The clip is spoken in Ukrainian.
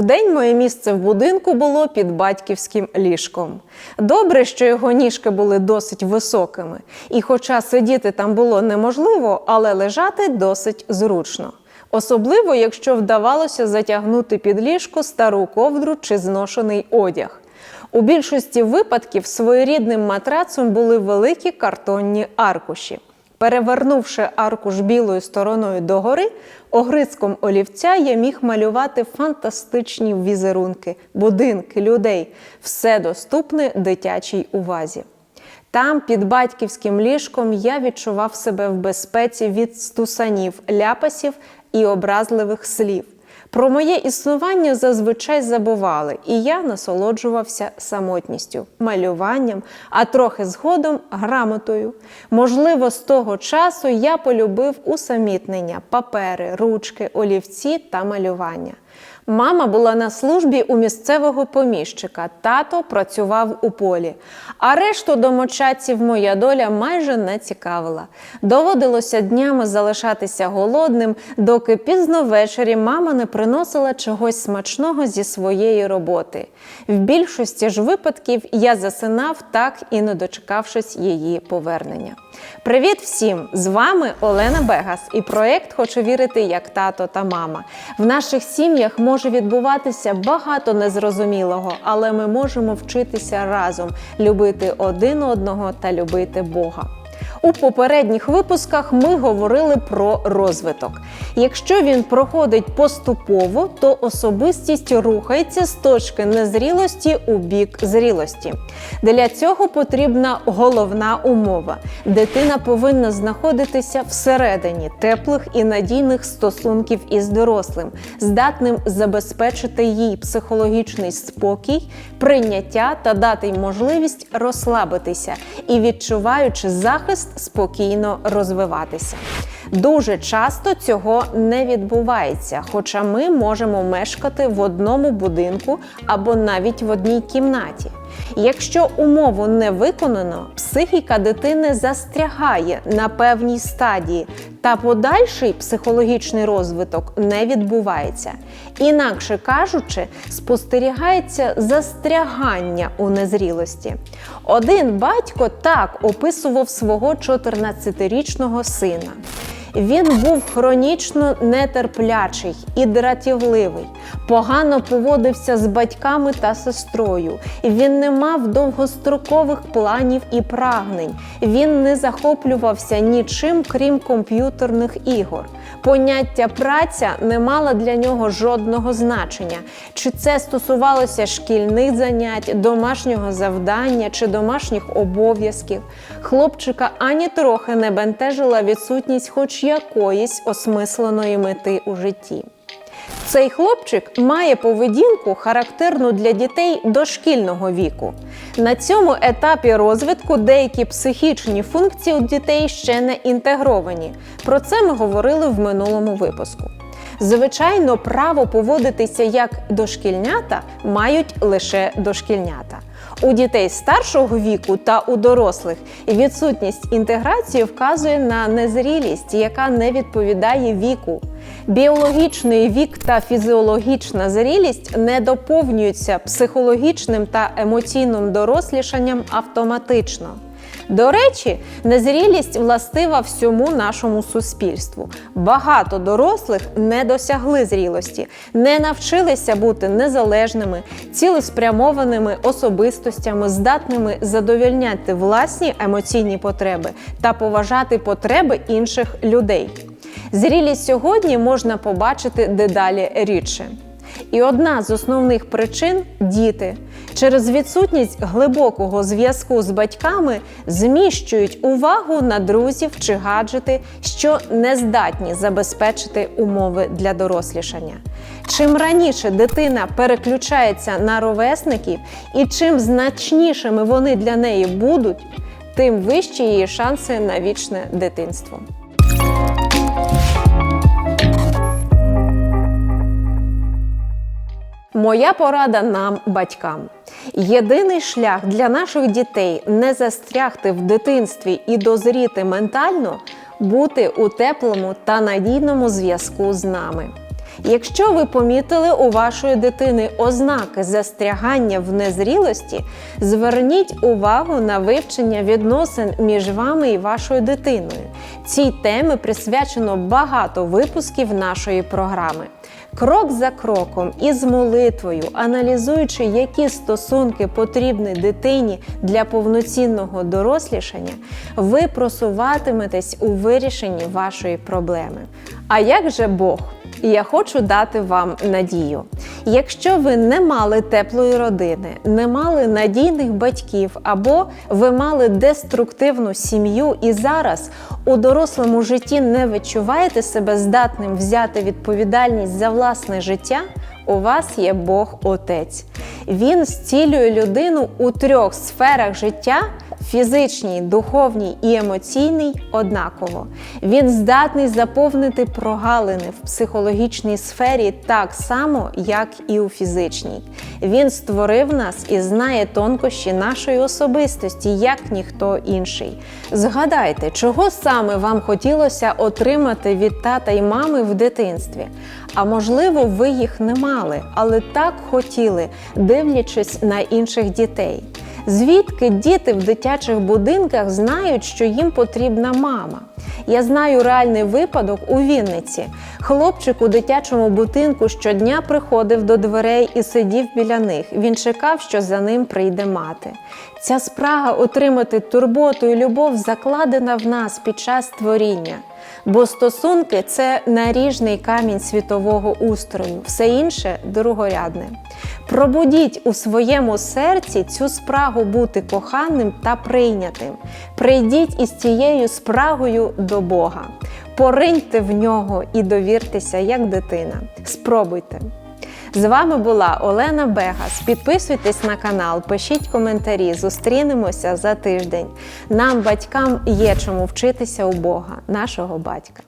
Вдень моє місце в будинку було під батьківським ліжком. Добре, що його ніжки були досить високими, і хоча сидіти там було неможливо, але лежати досить зручно. Особливо, якщо вдавалося затягнути під ліжко стару ковдру чи зношений одяг. У більшості випадків своєрідним матрацом були великі картонні аркуші. Перевернувши аркуш білою стороною догори, огризком олівця я міг малювати фантастичні візерунки, будинки, людей, все доступне дитячій увазі. Там, під батьківським ліжком, я відчував себе в безпеці від стусанів, ляпасів і образливих слів. Про моє існування зазвичай забували, і я насолоджувався самотністю, малюванням, а трохи згодом грамотою. Можливо, з того часу я полюбив усамітнення, папери, ручки, олівці та малювання. Мама була на службі у місцевого поміщика, тато працював у полі. А решту домочадців моя доля майже не цікавила. Доводилося днями залишатися голодним, доки пізно ввечері мама не приносила чогось смачного зі своєї роботи. В більшості ж випадків я засинав так і не дочекавшись її повернення. Привіт всім! З вами Олена Бегас і проект Хочу вірити як тато та мама. В наших сім'ях може відбуватися багато незрозумілого, але ми можемо вчитися разом, любити один одного та любити Бога. У попередніх випусках ми говорили про розвиток. Якщо він проходить поступово, то особистість рухається з точки незрілості у бік зрілості. Для цього потрібна головна умова: дитина повинна знаходитися всередині теплих і надійних стосунків із дорослим, здатним забезпечити їй психологічний спокій, прийняття та дати й можливість розслабитися і відчуваючи захист спокійно розвиватися. Дуже часто цього не відбувається, хоча ми можемо мешкати в одному будинку або навіть в одній кімнаті. Якщо умову не виконано, психіка дитини застрягає на певній стадії, та подальший психологічний розвиток не відбувається. Інакше кажучи, спостерігається застрягання у незрілості. Один батько так описував свого 14-річного сина. Він був хронічно нетерплячий і дратівливий, погано поводився з батьками та сестрою. Він не мав довгострокових планів і прагнень. Він не захоплювався нічим, крім комп'ютерних ігор. Поняття праця не мало для нього жодного значення, чи це стосувалося шкільних занять, домашнього завдання чи домашніх обов'язків. Хлопчика ані трохи не бентежила відсутність хоч якоїсь осмисленої мети у житті. Цей хлопчик має поведінку, характерну для дітей дошкільного віку. На цьому етапі розвитку деякі психічні функції у дітей ще не інтегровані. Про це ми говорили в минулому випуску. Звичайно, право поводитися як дошкільнята мають лише дошкільнята. У дітей старшого віку та у дорослих відсутність інтеграції вказує на незрілість, яка не відповідає віку. Біологічний вік та фізіологічна зрілість не доповнюються психологічним та емоційним дорослішанням автоматично. До речі, незрілість властива всьому нашому суспільству. Багато дорослих не досягли зрілості, не навчилися бути незалежними, цілеспрямованими особистостями, здатними задовільняти власні емоційні потреби та поважати потреби інших людей. Зрілість сьогодні можна побачити дедалі рідше. І одна з основних причин діти через відсутність глибокого зв'язку з батьками зміщують увагу на друзів чи гаджети, що не здатні забезпечити умови для дорослішання. Чим раніше дитина переключається на ровесників і чим значнішими вони для неї будуть, тим вищі її шанси на вічне дитинство. Моя порада нам, батькам. Єдиний шлях для наших дітей не застрягти в дитинстві і дозріти ментально бути у теплому та надійному зв'язку з нами. Якщо ви помітили у вашої дитини ознаки застрягання в незрілості, зверніть увагу на вивчення відносин між вами і вашою дитиною. Цій темі присвячено багато випусків нашої програми. Крок за кроком і з молитвою, аналізуючи, які стосунки потрібні дитині для повноцінного дорослішання, ви просуватиметесь у вирішенні вашої проблеми. А як же Бог? Я хочу дати вам надію. Якщо ви не мали теплої родини, не мали надійних батьків, або ви мали деструктивну сім'ю і зараз у дорослому житті не відчуваєте себе здатним взяти відповідальність за власне життя, у вас є Бог Отець. Він зцілює людину у трьох сферах життя фізичній, духовній і емоційній однаково. Він здатний заповнити прогалини в психологічній сфері так само, як і у фізичній. Він створив нас і знає тонкощі нашої особистості, як ніхто інший. Згадайте, чого саме вам хотілося отримати від тата і мами в дитинстві. А можливо, ви їх не мали, але так хотіли, дивлячись на інших дітей. Звідки діти в дитячих будинках знають, що їм потрібна мама? Я знаю реальний випадок у Вінниці. Хлопчик у дитячому будинку щодня приходив до дверей і сидів біля них. Він чекав, що за ним прийде мати. Ця спрага отримати турботу і любов закладена в нас під час творіння. Бо стосунки це наріжний камінь світового устрою, все інше другорядне. Пробудіть у своєму серці цю спрагу бути коханим та прийнятим. Прийдіть із цією спрагою до Бога. Пориньте в нього і довіртеся як дитина. Спробуйте. З вами була Олена Бегас. Підписуйтесь на канал, пишіть коментарі. Зустрінемося за тиждень. Нам, батькам, є чому вчитися у Бога, нашого батька.